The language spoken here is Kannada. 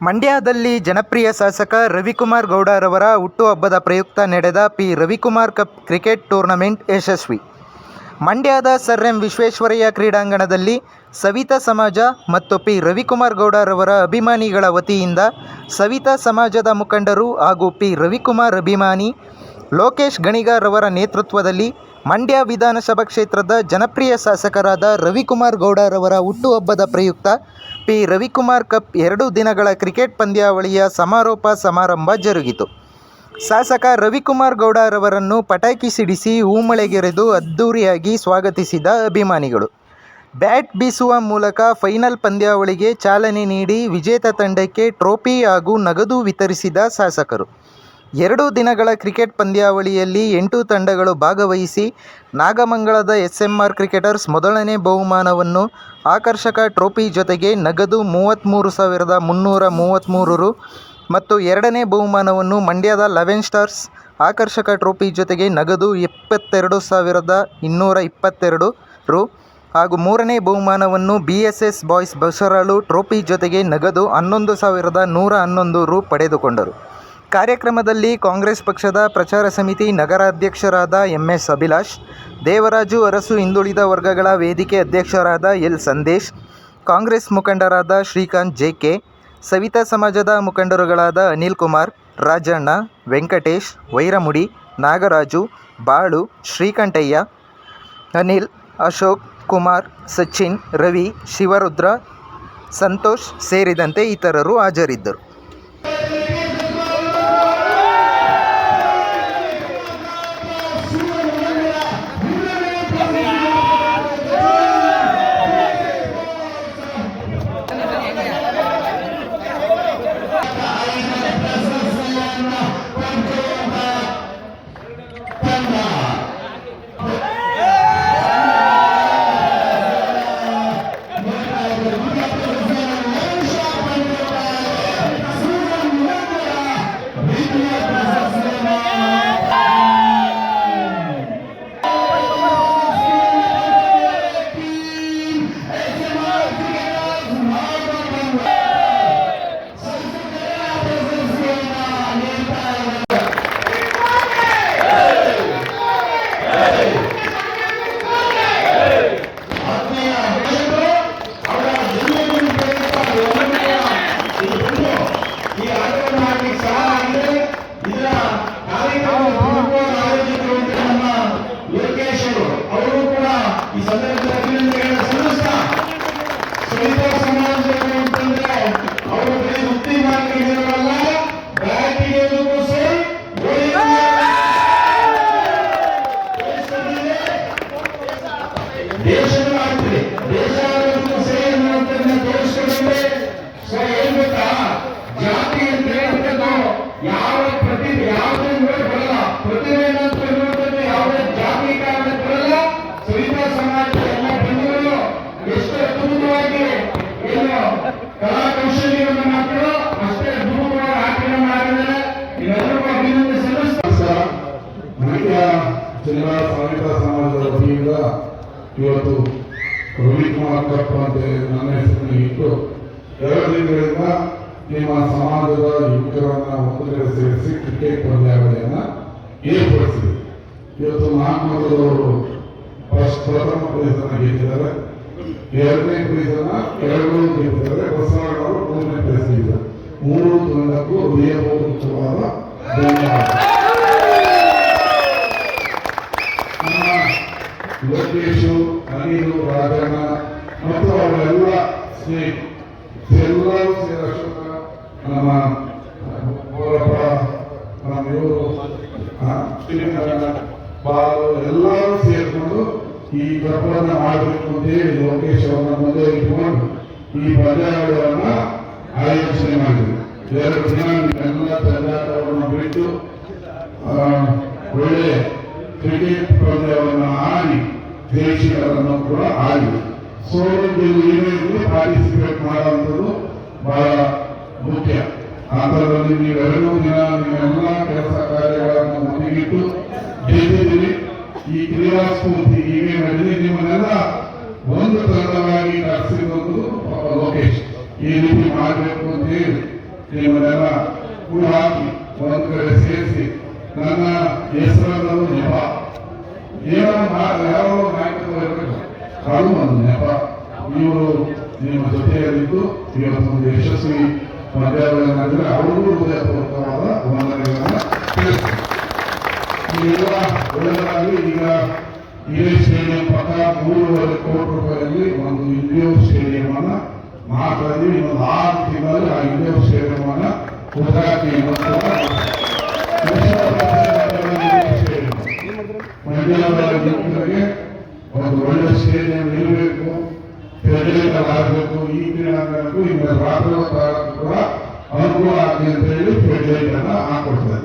ಮಂಡ್ಯದಲ್ಲಿ ಜನಪ್ರಿಯ ಶಾಸಕ ರವಿಕುಮಾರ್ ಗೌಡರವರ ಹುಟ್ಟುಹಬ್ಬದ ಪ್ರಯುಕ್ತ ನಡೆದ P. Ravikumar cup cricket tournament ಯಶಸ್ವಿ. ಮಂಡ್ಯದ ಸರ್ ಎಂ ವಿಶ್ವೇಶ್ವರಯ್ಯ ಕ್ರೀಡಾಂಗಣದಲ್ಲಿ ಸವಿತಾ ಸಮಾಜ ಮತ್ತು ಪಿ. ರವಿಕುಮಾರ್ ಗೌಡರವರ ಅಭಿಮಾನಿಗಳ ವತಿಯಿಂದ ಸವಿತಾ ಸಮಾಜದ ಮುಖಂಡರು ಹಾಗೂ ಪಿ. ರವಿಕುಮಾರ್ ಅಭಿಮಾನಿ ಲೋಕೇಶ್ ಗಣಿಗಾರವರ ನೇತೃತ್ವದಲ್ಲಿ ಮಂಡ್ಯ ವಿಧಾನಸಭಾ ಕ್ಷೇತ್ರದ ಜನಪ್ರಿಯ ಶಾಸಕರಾದ ರವಿಕುಮಾರ್ ಗೌಡರವರ ಹುಟ್ಟುಹಬ್ಬದ ಪ್ರಯುಕ್ತ ಪಿ ರವಿಕುಮಾರ್ ಕಪ್ ಎರಡು ದಿನಗಳ ಕ್ರಿಕೆಟ್ ಪಂದ್ಯಾವಳಿಯ ಸಮಾರೋಪ ಸಮಾರಂಭ ಜರುಗಿತು. ಶಾಸಕ ರವಿಕುಮಾರ್ ಗೌಡರವರನ್ನು ಪಟಾಕಿ ಸಿಡಿಸಿ ಹೂಮಳೆಗೆರೆದು ಅದ್ದೂರಿಯಾಗಿ ಸ್ವಾಗತಿಸಿದ ಅಭಿಮಾನಿಗಳು. ಬ್ಯಾಟ್ ಬೀಸುವ ಮೂಲಕ ಫೈನಲ್ ಪಂದ್ಯಾವಳಿಗೆ ಚಾಲನೆ ನೀಡಿ ವಿಜೇತ ತಂಡಕ್ಕೆ ಟ್ರೋಫಿ ಹಾಗೂ ನಗದು ವಿತರಿಸಿದ ಶಾಸಕರು. ಎರಡು ದಿನಗಳ ಕ್ರಿಕೆಟ್ ಪಂದ್ಯಾವಳಿಯಲ್ಲಿ ಎಂಟು ತಂಡಗಳು ಭಾಗವಹಿಸಿ ನಾಗಮಂಗಲದ ಎಸ್ಎಂಆರ್ ಕ್ರಿಕೆಟರ್ಸ್ ಮೊದಲನೇ ಬಹುಮಾನವನ್ನು ಆಕರ್ಷಕ ಟ್ರೋಫಿ ಜೊತೆಗೆ ನಗದು ಮೂವತ್ತ್ಮೂರು ಸಾವಿರದ ಮುನ್ನೂರ ಮೂವತ್ತ್ಮೂರು ರು ಮತ್ತು ಎರಡನೇ ಬಹುಮಾನವನ್ನು ಮಂಡ್ಯದ ಲೆವೆನ್ ಸ್ಟಾರ್ಸ್ ಆಕರ್ಷಕ ಟ್ರೋಫಿ ಜೊತೆಗೆ ನಗದು ಎಪ್ಪತ್ತೆರಡು ಸಾವಿರದ ಇನ್ನೂರ ಇಪ್ಪತ್ತೆರಡು ರು ಹಾಗೂ ಮೂರನೇ ಬಹುಮಾನವನ್ನು B S S boys Basaralu trophy ಜೊತೆಗೆ ನಗದು ಹನ್ನೊಂದು ಸಾವಿರದ ನೂರ ಹನ್ನೊಂದು ರು ಪಡೆದುಕೊಂಡರು. ಕಾರ್ಯಕ್ರಮದಲ್ಲಿ ಕಾಂಗ್ರೆಸ್ ಪಕ್ಷದ ಪ್ರಚಾರ ಸಮಿತಿ ನಗರಾಧ್ಯಕ್ಷರಾದ ಎಂ ಎಸ್ ಅಭಿಲಾಷ್, ದೇವರಾಜು ಅರಸು ಹಿಂದುಳಿದ ವರ್ಗಗಳ ವೇದಿಕೆ ಅಧ್ಯಕ್ಷರಾದ ಎಲ್ ಸಂದೇಶ್, ಕಾಂಗ್ರೆಸ್ ಮುಖಂಡರಾದ ಶ್ರೀಕಾಂತ್ ಜೆ ಕೆ, ಸವಿತಾ ಸಮಾಜದ ಮುಖಂಡರುಗಳಾದ ಅನಿಲ್ ಕುಮಾರ್, ರಾಜಣ್ಣ, ವೆಂಕಟೇಶ್, ವೈರಮುಡಿ, ನಾಗರಾಜು, ಬಾಳು, ಶ್ರೀಕಂಠಯ್ಯ, ಅನಿಲ್, ಅಶೋಕ್, ಕುಮಾರ್, ಸಚಿನ್, ರವಿ, ಶಿವರುದ್ರ, ಸಂತೋಷ್ ಸೇರಿದಂತೆ ಇತರರು ಹಾಜರಿದ್ದರು. ಈ ಇವತ್ತು ರವಿಕುಮಾರ್ ಕಪ್ಪ ಅಂತ ನನ್ನ ಹೆಸರಿನಲ್ಲಿ ಇಟ್ಟು ಎರಡು ದಿನಗಳಿಂದ ನಿಮ್ಮ ಸಮಾಜದ ಯುವಕರನ್ನ ಒಂದು ಸೇರಿಸಿ ಕ್ರಿಕೆಟ್ ಪಂದ್ಯಾವಳಿಯನ್ನ ಏರ್ಪಡಿಸಿದೆ. ಇವತ್ತು ಮಹಾತ್ಮದವರು ಫಸ್ಟ್ ಪ್ರಥಮ ಪ್ರೈಸನ್ನ ಗೆದ್ದಿದ್ದಾರೆ. ಎರಡನೇ ಪ್ರೈಸನ್ನ ಎರಡು ಗೆದ್ದಿದ್ದಾರೆ. ಬಸವಣ್ಣವರು ಮೂರನೇ ಪ್ರೈಸ್ ಗೆದ್ದಿದ್ದಾರೆ. ಮೂರು ತಂಡಕ್ಕೂ ಹೃದಯಪೂರ್ವಕವಾದ ಧನ್ಯವಾದ ಸ್ನೇಹಿತರು ಎಲ್ಲರೂ ಸೇರಿ ಅಶೋಕ ನಮ್ಮ, ಗೋರಪ್ಪ, ನಮ್ಮ ಇವರು ಬಾಲು ಎಲ್ಲರೂ ಸೇರಿಕೊಂಡು ಈ ಕಪ್ಪನ್ನು ಮಾಡಬೇಕು ಅಂತ ಹೇಳಿ ಲೋಕೇಶ್ ಅವರ ಮದುವೆ ಇಟ್ಕೊಂಡು ಈ ಪಂದ್ಯಾವಳಿಯನ್ನ ಆಯೋಜನೆ ಮಾಡಿದ್ರು. ಎರಡು ದಿನ ಎಲ್ಲ ತಂಡಾಟವನ್ನು ಬಿಟ್ಟು ಒಳ್ಳೆ ಕ್ರಿಕೆಟ್ ಪಂದ್ಯವನ್ನು ಆಡಿ ದೇಶಗಳನ್ನು ಕೂಡ ಆಡಿ ಸೋಲು ಗೆಲುವು ಏನೇ ಪಾರ್ಟಿಸಿಪೇಟ್ ಮಾಡುವಂಥದ್ದು ಬಹಳ ಮುಖ್ಯ. ನೀವು ನೀವೆರಡೂ ದಿನ ನಿಮ್ಮೆಲ್ಲ ಕೆಲಸ ಕಾರ್ಯಗಳನ್ನು ಮುಗಿಗಿಟ್ಟು ಗೆದ್ದಿದ್ದೀರಿ. ಈ ಕ್ರೀಡಾ ಸ್ಫೂರ್ತಿ ಹೀಗೆ ನಡೆದಿ ನಿಮ್ಮನ್ನೆಲ್ಲ ಒಂದು ತಂಡವಾಗಿ ಕರೆಸಿರೋದು ಲೋಕೇಶ್. ಈ ರೀತಿ ಮಾಡಬೇಕು ಅಂತ ಹೇಳಿ ನಿಮ್ಮನ್ನೆಲ್ಲ ಕೂಡ ಹಾಕಿ ಒಂದು ಕಡೆ ಸೇರಿಸಿ ನನ್ನ ಹೆಸರನ್ನು ನೆಪ. ಏನೋ ಯಾವ ಅದು ಒಂದು ನೆಪ ಇವರು ನಿಮ್ಮ ಜೊತೆಯಲ್ಲಿದ್ದು ಇವತ್ತು ಒಂದು ಯಶಸ್ವಿ ಪಂದ್ಯಾವಳಿಯಾಗಿದ್ರೆ ಅವರಿಗೂ ಹೃದಯಪೂರ್ವಕವಾದ ವಂದನೆಗಳನ್ನು ನೀವೆಲ್ಲ ಒಳ್ಳೆಯದಾಗಿ ಈಗ ಇದೇ ಸ್ಟೇಡಿಯಂ ಪಕ್ಕ ಮೂರುವರೆ ಕೋಟಿ ರೂಪಾಯಿಯಲ್ಲಿ ಒಂದು ಇಂಡಿಯೋರ್ ಸ್ಟೇಡಿಯಂ ಅನ್ನ ಮಾತಾಡಿ ಇನ್ನೊಂದು ಆರು ತಿಂಗಳಲ್ಲಿ ಆ ಇಂಡಿಯೋರ್ ಸ್ಟೇಡಿಯಂ ಅನ್ನ ಉದ್ಘಾಟನೆ ಒಂದು ಒಳ್ಳೆ ಇರಬೇಕು ಫೆಡರೇಟರ್ ಆಗಬೇಕು ಈ ಕ್ರೀಡಾಂಗಣಕ್ಕೂ ಈಗ ರಾತ್ರಿ ಕೂಡ ಅನುಕೂಲ ಆಗಲಿ ಅಂತ ಹೇಳಿ ಫೆಡರೇಟರ್ ಹಾಕೊಡ್ತಾರೆ